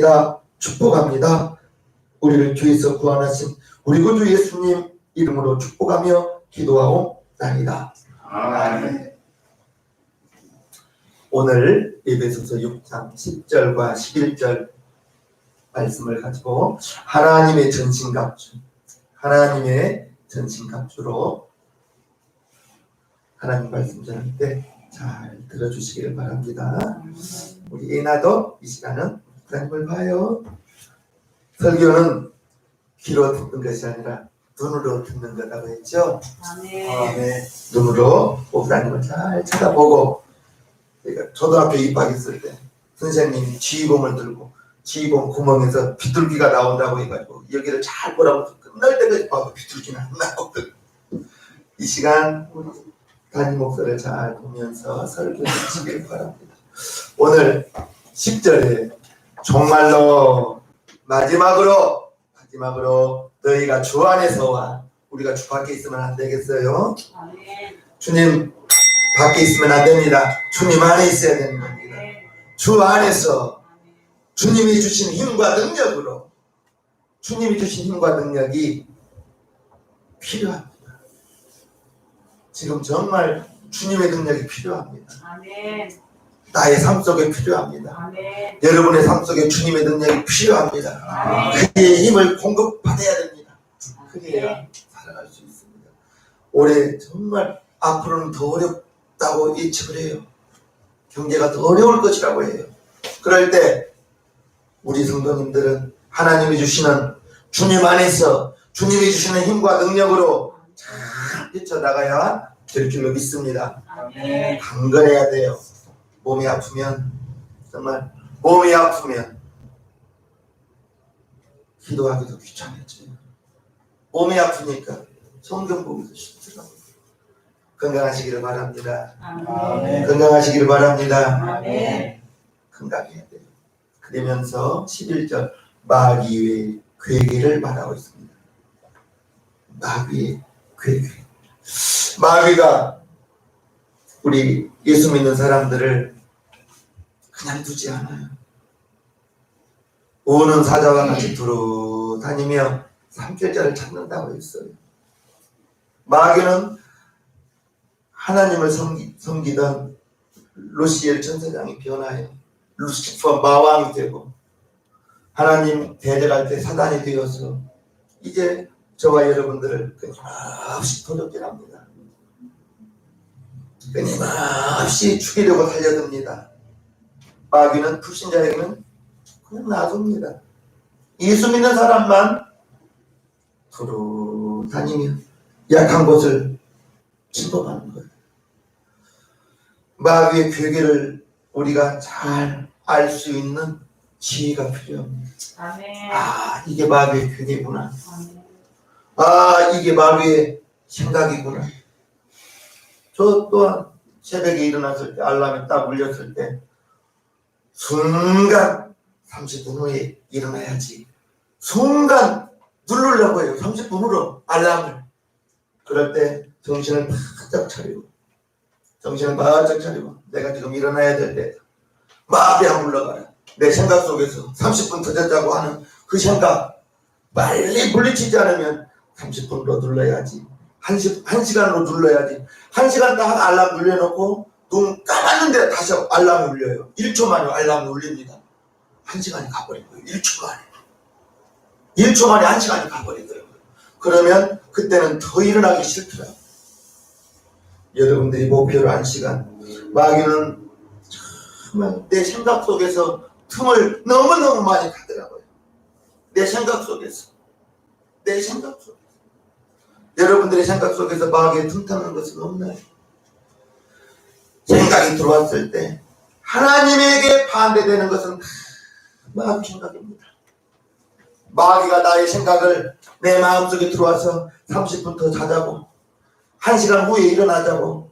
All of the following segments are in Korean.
합니다. 축복합니다. 우리를 주에서 구원하신 우리 구주 예수님 이름으로 축복하며 기도하옵나이다. 아멘. 오늘 에베소서 6장 10절과 11절 말씀을 가지고 하나님의 전신갑주, 하나님의 전신갑주로 하나님 말씀 전할 때 잘 들어주시기를 바랍니다. 우리 예나도 이 시간은 하나님을 봐요. 설교는 귀로 듣는 것이 아니라 눈으로 듣는 거라고 했죠. 아멘. 아멘. 눈으로 목사님을 잘 쳐다보고 그러니까 초등학교 입학했을 때 선생님이 지휘봉을 들고 지휘봉 구멍에서 비둘기가 나온다고 해가지고 여기를 잘 보라고 끝날 때까지 봐도 비둘기는 안 나오거든. 이 시간 우리 담임 목사를 잘 보면서 설교해 주시길 바랍니다. 오늘 10절에 정말로 마지막으로 마지막으로 너희가 주 안에서와 우리가 주 밖에 있으면 안 되겠어요. 주님 밖에 있으면 안 됩니다. 주님 안에 있어야 되는 겁니다. 주 안에서. 주님이 주신 힘과 능력으로 주님이 주신 힘과 능력이 필요합니다. 지금 정말 주님의 능력이 필요합니다. 아멘. 나의 삶 속에 필요합니다. 아멘. 여러분의 삶 속에 주님의 능력이 필요합니다. 아멘. 그의 힘을 공급받아야 됩니다. 그래야 살아갈 수 있습니다. 올해 정말 앞으로는 더 어렵다고 예측을 해요. 경제가 더 어려울 것이라고 해요. 그럴 때 우리 성도님들은 하나님이 주시는 주님 안에서 주님이 주시는 힘과 능력으로 잘 뛰쳐나가야 될 줄로 믿습니다. 아멘. 강건해야 돼요. 몸이 아프면 정말 몸이 아프면 기도하기도 귀찮아져요. 몸이 아프니까 성경 보기도 싫더라고요. 건강하시기를 바랍니다. 아멘. 건강하시기를 바랍니다. 아멘. 건강해야 돼요. 그러면서 11절 마귀의 괴계를 말하고 있습니다. 마귀의 괴계. 마귀가 우리 예수 믿는 사람들을 그냥 두지 않아요. 오는 사자와 같이 두루 다니며 삼킬자를 찾는다고 했어요. 마귀는 하나님을 섬기, 섬기던 루시엘 천사장이 변화해요. 루시퍼 마왕이 되고 하나님 대적할 때 사단이 되어서 이제 저와 여러분들을 끊임없이 도적질합니다. 끊임없이 죽이려고 달려듭니다. 마귀는 불신자에게는 그냥 놔둡니다. 예수 믿는 사람만 두루 다니며 약한 곳을 침범하는 거예요. 마귀의 괴계를 우리가 잘 알 수 있는 지혜가 필요합니다. 아멘. 아, 이게 마귀의 괴계구나. 아멘. 아, 이게 마귀의 생각이구나. 저 또한 새벽에 일어났을 때, 알람이 딱 울렸을 때, 순간 30분 후에 일어나야지. 순간 누르려고 해요. 30분 후로 알람을. 그럴 때 정신을 바짝 차리고, 정신을 바짝 차리고, 내가 지금 일어나야 될 때, 안 물러가요. 내 생각 속에서 30분 늦었다고 하는 그 생각, 빨리 물리치지 않으면 30분으로 눌러야지. 한, 시, 한 시간으로 눌러야지. 한 시간 딱 알람 눌려놓고 눈 감았는데 다시 알람이 울려요. 1초 만에 알람이 울립니다. 한 시간이 가버린 거예요. 1초 만에. 1초 만에 한 시간이 가버리더라고요. 그러면 그때는 더 일어나기 싫더라고요. 여러분들이 목표로 한 시간. 마귀는 정말 내 생각 속에서 틈을 너무너무 많이 가더라고요. 내 생각 속에서. 내 생각 속에서. 여러분들의 생각 속에서 마귀의 틈 타는 것은 없나요? 생각이 들어왔을 때 하나님에게 반대되는 것은 다 마귀 생각입니다. 마귀가 나의 생각을 내 마음속에 들어와서 30분 더 자자고 1시간 후에 일어나자고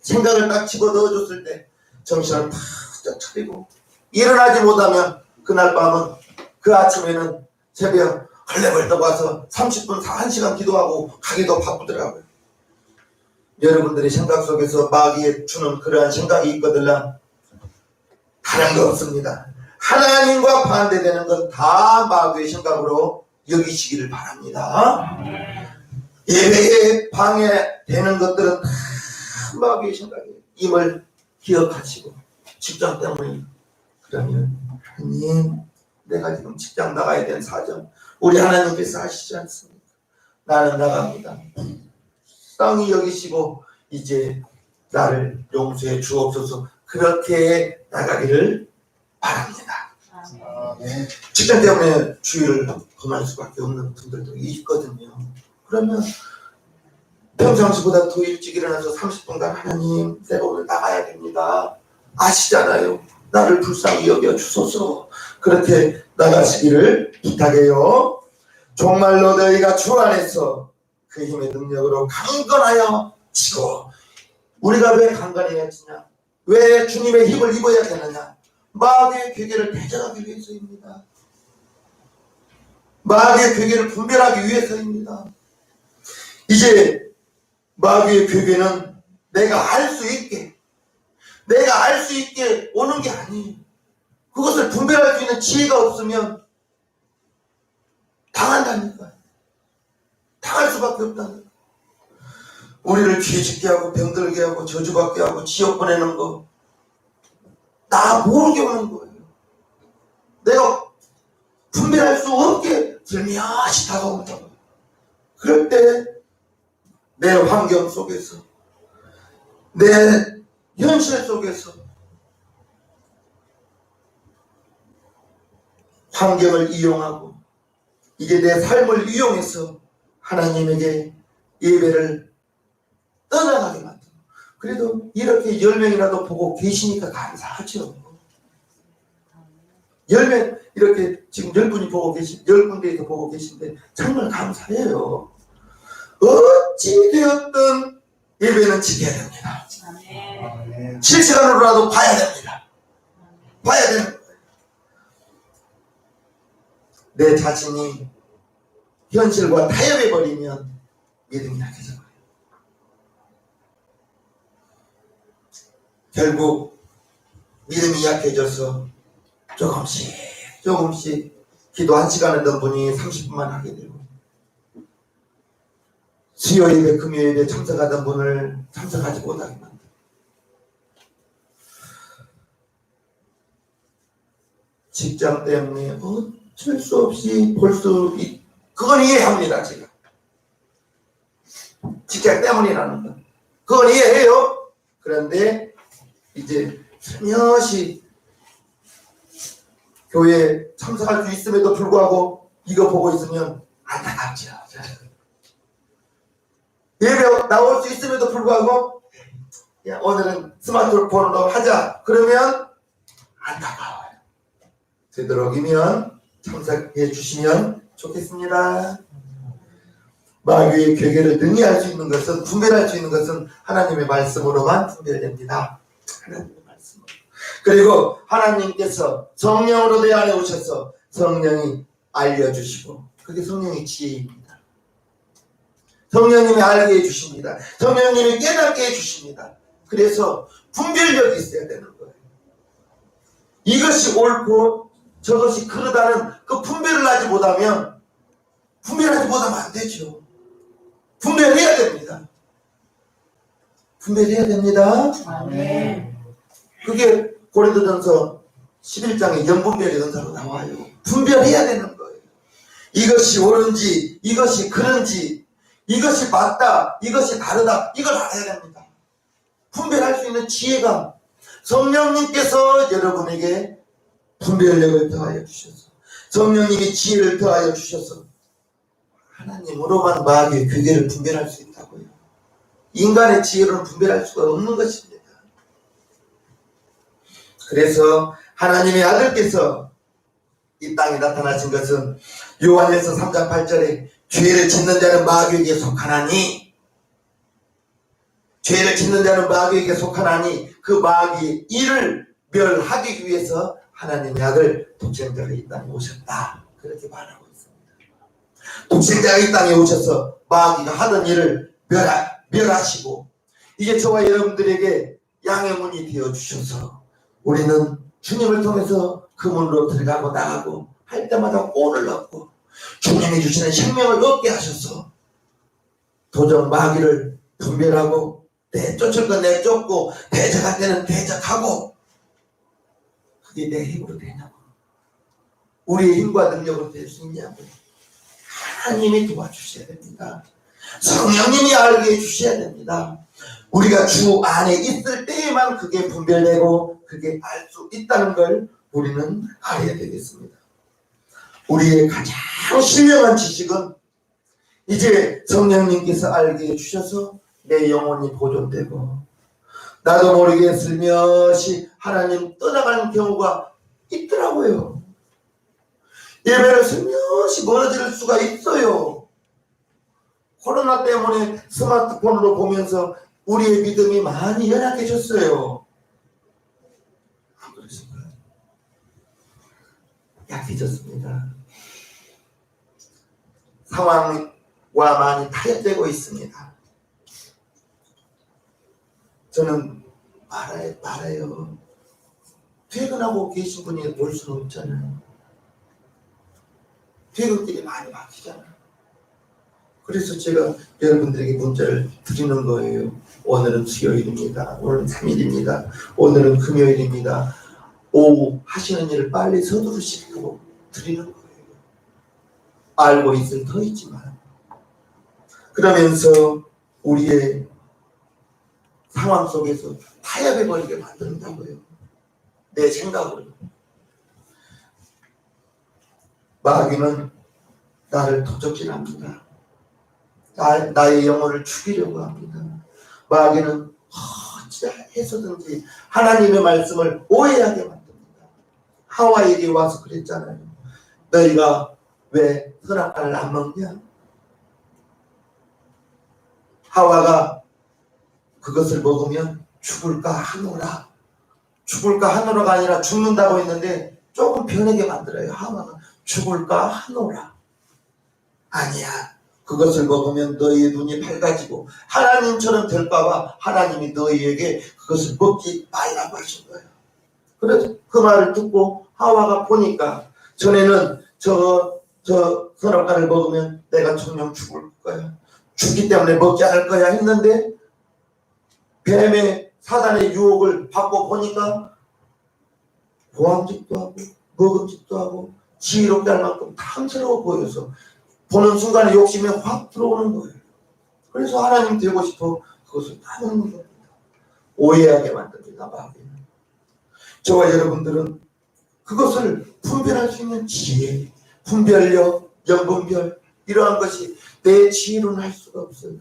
생각을 딱 집어넣어줬을 때 정신을 바짝 차리고 일어나지 못하면 그날 밤은 그 아침에는 새벽 헐레벌떡 와서 30분, 1시간 기도하고 가기도 바쁘더라고요. 여러분들의 생각 속에서 마귀에 주는 그러한 생각이 있거든요. 다른 거 없습니다. 하나님과 반대되는 건 다 마귀의 생각으로 여기시기를 바랍니다. 예배에 방해되는 것들은 다 마귀의 생각이에요. 임을 기억하시고 직장 때문에 그러면 하나님 내가 지금 직장 나가야 되는 사정 우리 하나님께서 하시지 않습니까? 나는 나갑니다. 땅이 여기시고 이제 나를 용서해 주옵소서 그렇게 나가기를 바랍니다. 아멘. 직장 때문에 주의를 범할 수밖에 없는 분들도 있거든요. 그러면 평상시보다 더 일찍 일어나서 30분간 하나님 내가 오늘 나가야 됩니다. 아시잖아요. 나를 불쌍히 여겨 주소서. 그렇게 나가시기를 부탁해요. 정말로 너희가 주 안에서 그 힘의 능력으로 강건하여 지고 우리가 왜 강건해야 지냐? 왜 주님의 힘을 입어야 되느냐? 마귀의 괴계를 대적하기 위해서입니다. 마귀의 괴계를 분별하기 위해서입니다. 이제 마귀의 괴계는 내가 알 수 있게, 내가 알 수 있게 오는 게 아니에요. 그것을 분별할 수 있는 지혜가 없으면 당한다니까요. 당할 수밖에 없다는 거예요. 우리를 죄짓게 하고 병들게 하고 저주받게 하고 지옥 보내는 거 나 모르게 오는 거예요. 내가 분별할 수 없게 들며시 다가온다고. 그럴 때 내 환경 속에서 내 현실 속에서 환경을 이용하고 이게 내 삶을 이용해서 하나님에게 예배를 떠나가게 만들어. 그래도 이렇게 열 명이라도 보고 계시니까 감사하죠. 열 명, 이렇게 지금 열 분이 보고 계신, 열 군데에서 보고 계신데 정말 감사해요. 어찌 되었든 예배는 지켜야 됩니다. 실시간으로라도 봐야 됩니다. 봐야 되는 거예요. 내 자신이 현실과 타협해 버리면 믿음이 약해져 버려요. 결국 믿음이 약해져서 조금씩 조금씩 기도 한 시간 하던 분이 30분만 하게 되고 수요 예배 금요 예배 참석하던 분을 참석하지 못하게 만들고 직장 때문에 어쩔 수 없이 볼 수 있, 그건 이해합니다, 제가. 직장 때문이라는 건. 그건 이해해요. 그런데 이제 슬며시 교회에 참석할 수 있음에도 불구하고 이거 보고 있으면 안타깝죠. 예배 나올 수 있음에도 불구하고 야, 오늘은 스마트폰으로 하자. 그러면 안타까워요. 되도록이면 참석해 주시면 좋겠습니다. 마귀의 괴계를 능히 할수 있는 것은 분별할 수 있는 것은 하나님의 말씀으로만 분별됩니다. 하나님의 말씀으로. 그리고 하나님께서 성령으로 내 안에 오셔서 성령이 알려주시고 그게 성령의 지혜입니다. 성령님이 알게 해주십니다. 성령님이 깨닫게 해주십니다. 그래서 분별력이 있어야 되는 거예요. 이것이 옳고 저것이 그러다는 그 분별을 하지 못하면 분별하지 못하면 안 되죠. 분별해야 됩니다. 분별해야 됩니다. 아멘. 그게 고린도전서 11장에 영분별의 은사로 나와요. 분별해야 되는 거예요. 이것이 옳은지, 이것이 그런지, 이것이 맞다, 이것이 다르다, 이걸 알아야 됩니다. 분별할 수 있는 지혜가 성령님께서 여러분에게 분별력을 더하여 주셔서 성령님이 지혜를 더하여 주셔서 하나님으로만 마귀의 괴계를 분별할 수 있다고요. 인간의 지혜로는 분별할 수가 없는 것입니다. 그래서 하나님의 아들께서 이 땅에 나타나신 것은 요한에서 3장 8절에 죄를 짓는 자는 마귀에게 속하나니 죄를 짓는 자는 마귀에게 속하나니 그 마귀의 일을 멸하기 위해서 하나님의 아들 독생자가 이 땅에 오셨다. 그렇게 말하고 있습니다. 독생자가 이 땅에 오셔서 마귀가 하던 일을 멸하, 멸하시고 이제 저와 여러분들에게 양의 문이 되어 주셔서 우리는 주님을 통해서 그 문으로 들어가고 나가고 할 때마다 꼴을 넣고 주님이 주시는 생명을 얻게 하셔서 도적 마귀를 분별하고 내쫓을 건 내쫓고 대적할 때는 대적하고 그게 내 힘으로 되냐고. 우리의 힘과 능력으로 될 수 있냐고. 하나님이 도와주셔야 됩니다. 성령님이 알게 해주셔야 됩니다. 우리가 주 안에 있을 때에만 그게 분별되고 그게 알 수 있다는 걸 우리는 알아야 되겠습니다. 우리의 가장 신령한 지식은 이제 성령님께서 알게 해주셔서 내 영혼이 보존되고 나도 모르게 슬며시 하나님 떠나가는 경우가 있더라고요. 예배를 슬며시 멀어질 수가 있어요. 코로나 때문에 스마트폰으로 보면서 우리의 믿음이 많이 연약해졌어요. 안 그러신가요? 약해졌습니다. 상황과 많이 타협되고 있습니다. 저는 말아요, 말아요. 퇴근하고 계신 분이 볼 수는 없잖아요. 퇴근길이 많이 막히잖아요. 그래서 제가 여러분들에게 문자를 드리는 거예요. 오늘은 수요일입니다. 오늘은 3일입니다. 오늘은 금요일입니다. 오후 하시는 일을 빨리 서두르시고 드리는 거예요. 알고 있을 터이지만 그러면서 우리의 상황 속에서 타협해 버리게 만든다고요. 내 생각으로. 마귀는 나를 도적질 합니다. 나, 나의 영혼을 죽이려고 합니다. 마귀는 어찌 해서든지 하나님의 말씀을 오해하게 만듭니다. 하와에게 와서 그랬잖아요. 너희가 왜 선악과를 안 먹냐? 하와가 그것을 먹으면 죽을까 하노라. 죽을까 하노라가 아니라 죽는다고 했는데 조금 변하게 만들어요. 하와가 죽을까 하노라. 아니야. 그것을 먹으면 너희의 눈이 밝아지고 하나님처럼 될까봐 하나님이 너희에게 그것을 먹지 말라고 하신 거예요. 그래서 그 말을 듣고 하와가 보니까 전에는 저, 저 선악과를 먹으면 내가 정령 죽을 거야. 죽기 때문에 먹지 않을 거야 했는데 뱀의 사단의 유혹을 받고 보니까 보암직도 하고 먹음직도 하고 지혜롭게 할 만큼 탐스러워 보여서 보는 순간에 욕심이 확 들어오는 거예요. 그래서 하나님 되고 싶어 그것을 다 먹는 겁니다. 오해하게 만듭니다. 마귀는. 저와 여러분들은 그것을 분별할 수 있는 지혜, 분별력, 연분별 이러한 것이 내 지혜로는 할 수가 없어요.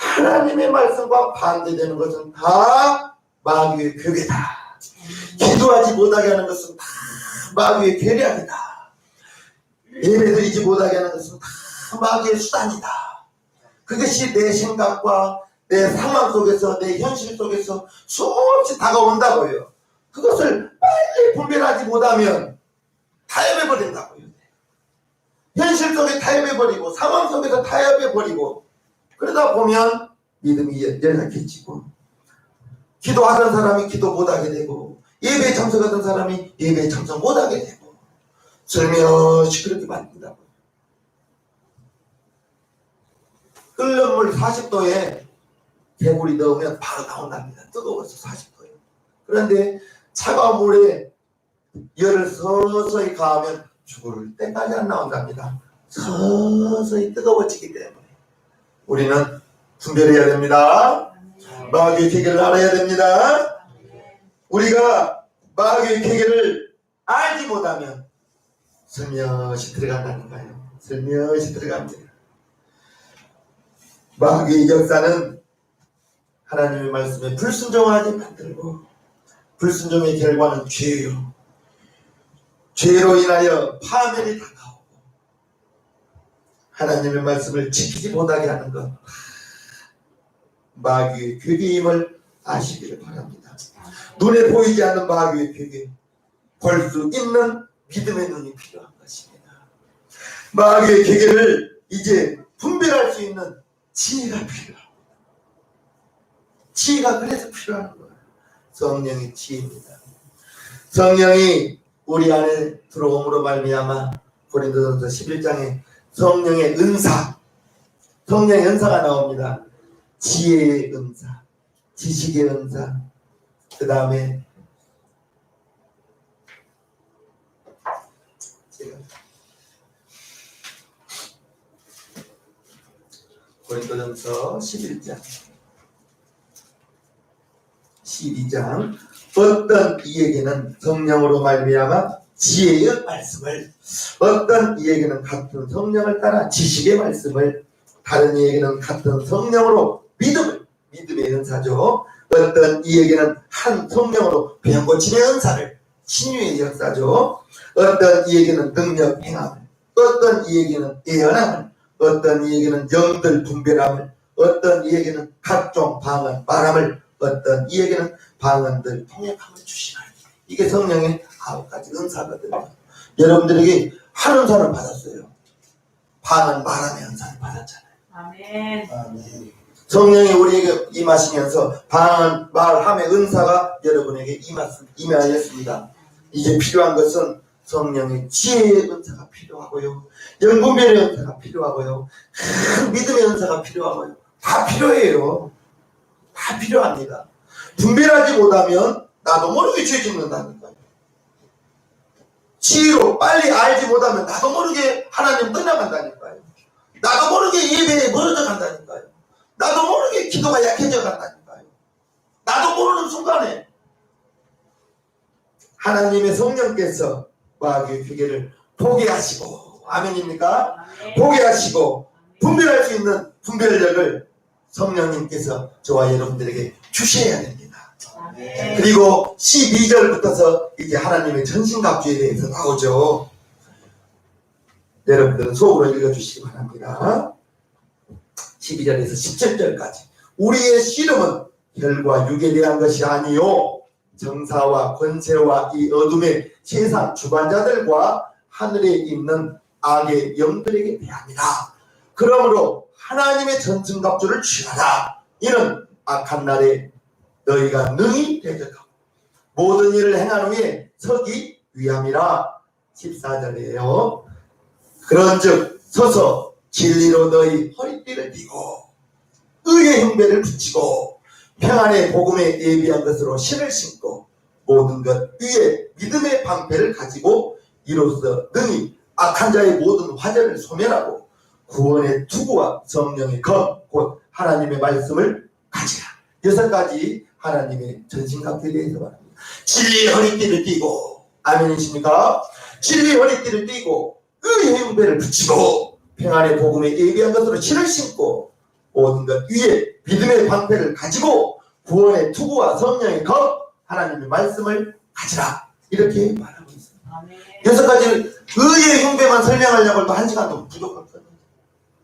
하나님의 말씀과 반대되는 것은 다 마귀의 괴계다. 기도하지 못하게 하는 것은 다 마귀의 괴략이다. 예배드리지 못하게 하는 것은 다 마귀의 수단이다. 그것이 내 생각과 내 상황 속에서 내 현실 속에서 수없이 다가온다고요. 그것을 빨리 분별하지 못하면 타협해버린다고요. 현실 속에 타협해버리고 상황 속에서 타협해버리고 그러다 보면 믿음이 연약해지고 기도하던 사람이 기도 못하게 되고 예배에 참석하던 사람이 예배에 참석 못하게 되고 슬며시 그렇게 만든다고 끓는 물 40도에 개구리 넣으면 바로 나온답니다. 뜨거워서 40도에. 그런데 차가운 물에 열을 서서히 가하면 죽을 때까지 안 나온답니다. 서서히 뜨거워지기 때문에 우리는 분별해야 됩니다 마귀의 계계를 알아야 됩니다 우리가 마귀의 계계를 알지 못하면 슬며시 들어간다는 거예요. 슬며시 들어갑니다. 마귀의 역사는 하나님의 말씀에 불순종하게 만들고 불순종의 결과는 죄요. 죄로 인하여 파멸이 다가오고 하나님의 말씀을 지키지 못하게 하는 것 마귀의 괴계임을 아시기를 바랍니다. 눈에 보이지 않는 마귀의 괴계 볼수 있는 믿음의 눈이 필요한 것입니다. 마귀의 계계를 이제 분별할 수 있는 지혜가 필요하고 지혜가 그래서 필요한 거예요. 성령의 지혜입니다. 성령이 우리 안에 들어옴으로 말미암아 고린도전서 11장에 성령의 은사, 성령의 은사가 나옵니다. 지혜의 은사, 지식의 은사, 그 다음에 고린도전서 11장. 12장. 어떤 이에게는 성령으로 말미암아 지혜의 말씀을 어떤 이에게는 같은 성령을 따라 지식의 말씀을 다른 이에게는 같은 성령으로 믿음을 믿음의 은사죠. 어떤 이에게는 한 성령으로 병 고침의 은사를 신유의 역사죠. 어떤 이에게는 능력 행함을 어떤 이에게는 예언함을 어떤 이에게는 영들 분별함을 어떤 이에게는 각종 방언 말함을 어떤 이에게는 방언들 통역함을 주시나니 이게 성령의 아홉 가지 은사거든요. 여러분들에게 한 은사를 받았어요. 방언 말함의 은사를 받았잖아요. 아멘. 아멘. 성령이 우리에게 임하시면서 방언 말함의 은사가 여러분에게 임하였습니다. 이제 필요한 것은 성령의 지혜의 은사가 필요하고요. 영분별의 은사가 필요하고요. 큰 믿음의 은사가 필요하고요. 다 필요해요. 다 필요합니다. 분별하지 못하면 나도 모르게 죄 짓는다는 거예요 지혜로 빨리 알지 못하면 나도 모르게 하나님 떠나간다니까요 나도 모르게 예배에 멀어져 간다니까요 나도 모르게 기도가 약해져 간다니까요 나도 모르는 순간에 하나님의 성령께서 마귀의 fi계를 포기하시고 아멘입니까? 아멘. 포기하시고 분별할 수 있는 분별력을 성령님께서 저와 여러분들에게 주셔야 됩니다. 그리고 12절부터서 이제 하나님의 전신갑주에 대해서 나오죠. 여러분들은 속으로 읽어주시기 바랍니다. 12절에서 17절까지 우리의 씨름은 혈과 육에 대한 것이 아니요 정사와 권세와 이 어둠의 세상 주관자들과 하늘에 있는 악의 영들에게 대합니다. 그러므로 하나님의 전승갑주를 취하라. 이는 악한 날에 너희가 능히 대적하고 모든 일을 행한 후에 서기 위함이라 14절이에요. 그런즉 서서 진리로 너희 허리띠를 띠고 의의 흉배를 붙이고 평안의 복음에 예비한 것으로 신을 신고 모든 것 위에 믿음의 방패를 가지고 이로써 능히 악한 자의 모든 화제를 소멸하고 구원의 투구와 성령의 검, 곧 하나님의 말씀을 가지라. 여섯 가지 하나님의 전신갑주에 대해서 말합니다. 진리의 허리띠를 띠고, 아멘이십니까? 진리의 허리띠를 띠고, 의의 흉배를 붙이고, 평안의 복음에 예비한 것으로 신을 신고, 모든 것 위에 믿음의 방패를 가지고, 구원의 투구와 성령의 검, 하나님의 말씀을 가지라. 이렇게 말하고 있습니다. 여섯 가지 의의 흉배만 설명하려고 해도 한 시간도 부족하거든요.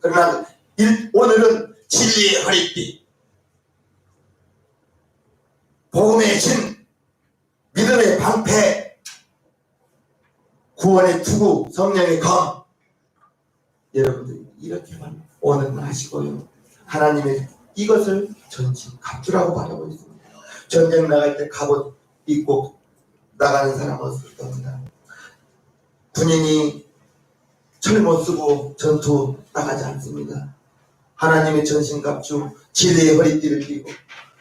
그러나 일- 오늘은 진리의 허리띠, 복음의 신, 믿음의 방패, 구원의 투구, 성령의 검. 여러분들 이렇게만 오늘은 하시고요. 하나님의 이것을 전신 갑주라고 말하고 있습니다. 전쟁 나갈 때 갑옷 입고 나가는 사람 없을 겁니다. 군인이 철못 쓰고 전투 나가지 않습니다. 하나님의 전신 갑주 진리의 허리띠를 띠고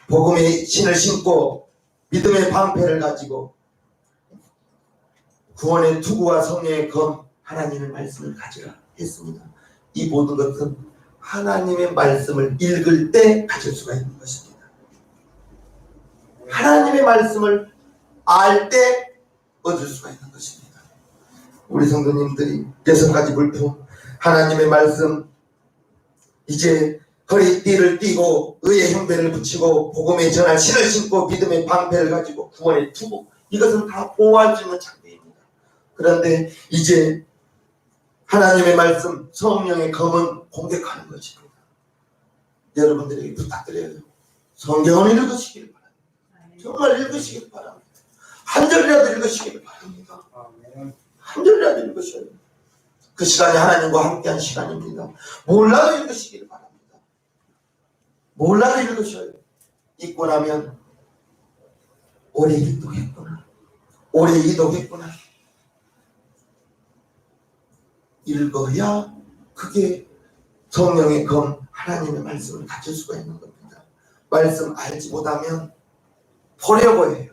복음의 신을 신고 믿음의 방패를 가지고 구원의 투구와 성령의 검 하나님의 말씀을 가지라 했습니다. 이 모든 것은 하나님의 말씀을 읽을 때 가질 수가 있는 것입니다. 하나님의 말씀을 알 때 얻을 수가 있는 것입니다. 우리 성도님들이 여섯 가지 물품 하나님의 말씀 이제 허리띠를 띠고 의의 형배를 붙이고 복음의 전할 신을 신고 믿음의 방패를 가지고 구원의 투구 이것은 다 보호할 수 있는 장비입니다. 그런데 이제 하나님의 말씀 성령의 검은 공격하는 것입니다. 여러분들에게 부탁드려요. 성경을 읽으시길 바랍니다. 정말 읽으시길 바랍니다. 한 절이라도 읽으시길 바랍니다. 한 절이라도 읽으셔야 돼요. 그 시간이 하나님과 함께한 시간입니다. 몰라도 읽으시길 바랍니다. 몰라도 돼요. 읽고 나면 오래 기도했구나. 오래 이독했구나. 읽어야 그게 성령의 검 하나님의 말씀을 가질 수가 있는 겁니다. 말씀 알지 못하면 보려고 해요.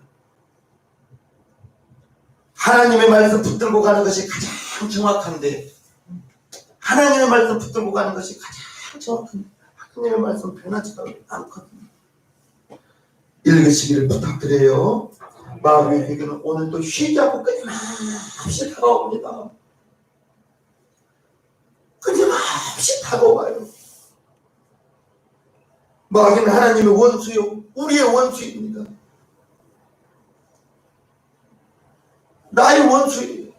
하나님의 말씀 붙들고 가는 것이 가장 정확한데 하나님의 말씀 붙들고 가는 것이 가장 정확한데 하나님의 말씀 변하지가 않거든요. 읽으시기를 부탁드려요. 마음의 회개는 오늘도 쉬지 않고 끊임없이 다가옵니다. 끊임없이 다가와요. 마귀는 하나님의 원수요, 우리의 원수입니다. 나의 원수예요.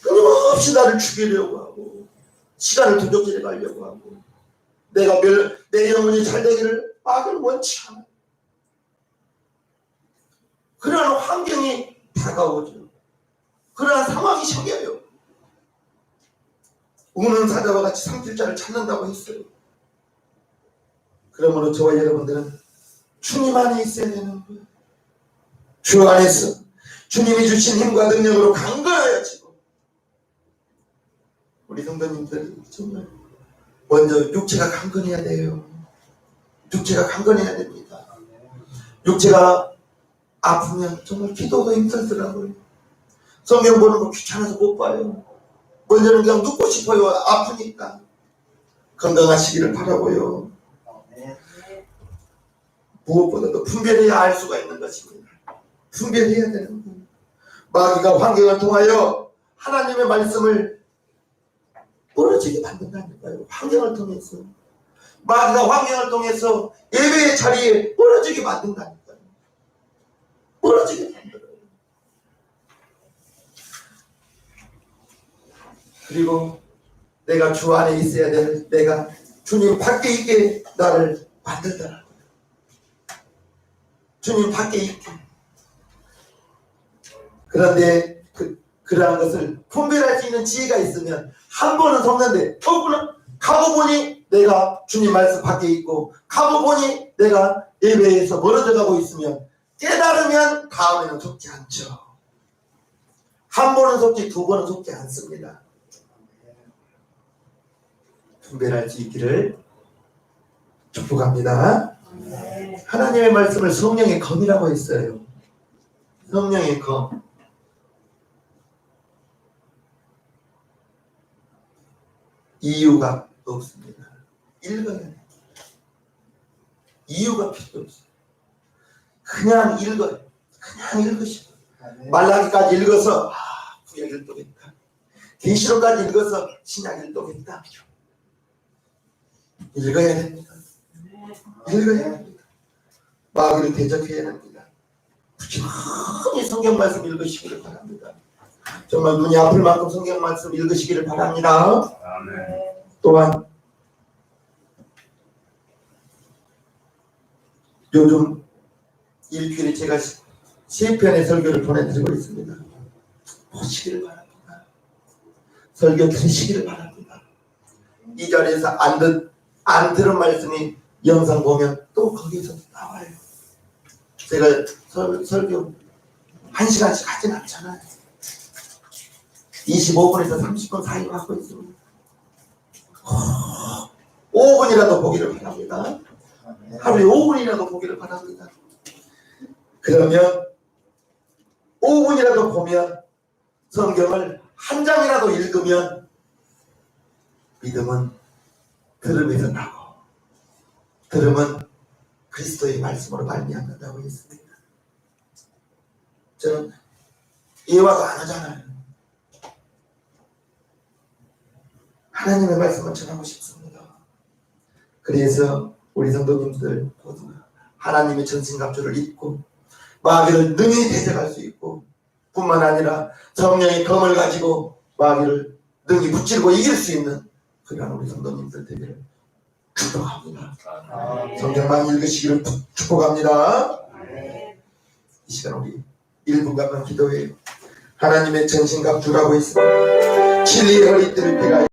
끊임없이 나를 죽이려고 하고, 시간을 도적질해 가려고 하고, 내가 멸, 내 영혼이 잘 되기를 마귀는 원치 않아. 그러한 환경이 다가오죠. 그러한 상황이 생겨요. 우는 사자와 같이 상필자를 찾는다고 했어요. 그러므로 저와 여러분들은 주님 안에 있어야 되는 거예요. 주 안에서 주님이 주신 힘과 능력으로 강건해야지고 우리 성도님들 정말 먼저 육체가 강건해야 돼요. 육체가 강건해야 됩니다. 육체가 아프면 정말 기도가 힘들더라고요. 성경 보는 거 귀찮아서 못 봐요. 먼저는 그냥 눕고 싶어요. 아프니까. 건강하시기를 바라고요. 무엇보다도 분별해야 알 수가 있는 것입니다. 분별해야 되는 거예요. 마귀가 환경을 통하여 하나님의 말씀을 부러지게 만든다니까요. 환경을 통해서. 마귀가 환경을 통해서 예배의 자리에 부러지게 만든다니까요. 부러지게 만들어요. 그리고 내가 주 안에 있어야 될 내가 주님 밖에 있게 나를 만들더라. 주님 밖에 있게. 그런데 그, 그러한 것을 분별할 수 있는 지혜가 있으면 한 번은 속는데 더구나 가고 보니 내가 주님 말씀 밖에 있고 가고 보니 내가 예배에서 멀어져 가고 있으면 깨달으면 다음에는 속지 않죠. 한 번은 속지 두 번은 속지 않습니다. 분별할 수 있기를 축복합니다. 하나님의 말씀을 성령의 검이라고 했어요. 성령의 검. 이유가 없습니다. 읽어야 돼. 이유가 필요 없어요. 그냥 읽어요. 그냥 읽으시고. 말라기까지 읽어서 아, 구약 읽도겠다. 계시록까지 읽어서 신약 읽도겠다. 읽어야 됩니다. 읽어야 됩니다. 마귀를 대적해야 합니다. 부지런히 성경 말씀 읽으시기를 바랍니다. 정말 눈이 아플 만큼 성경 말씀 읽으시기를 바랍니다. 아멘. 또한 요즘 일주일에 제가 세 편의 설교를 보내드리고 있습니다. 보시기를 바랍니다. 설교 들으시기를 바랍니다. 이 자리에서 안, 듣, 안 들은 말씀이 영상 보면 또 거기서 나와요. 제가 설, 설교 한 시간씩 하진 않잖아요. 25분에서 30분 사이로 하고 있습니다. 5분이라도 보기를 바랍니다. 하루에 5분이라도 보기를 바랍니다. 그러면 5분이라도 보면 성경을 한 장이라도 읽으면 믿음은 들음에서 나고 들음은 그리스도의 말씀으로 말미암는다고 했습니다. 저는 예화도 안 하잖아요. 하나님의 말씀을 전하고 싶습니다. 그래서 우리 성도님들 모두 하나님의 전신갑주를 입고 마귀를 능히 대적할 수 있고 뿐만 아니라 성령의 검을 가지고 마귀를 능히 붙들고 이길 수 있는 그러한 우리 성도님들 되기를 축복합니다. 성경만 읽으시기를 축복합니다. 이 시간 우리 1분간만 기도해요. 하나님의 전신갑주라고 있습니다. 진리의 허리띠를 펴가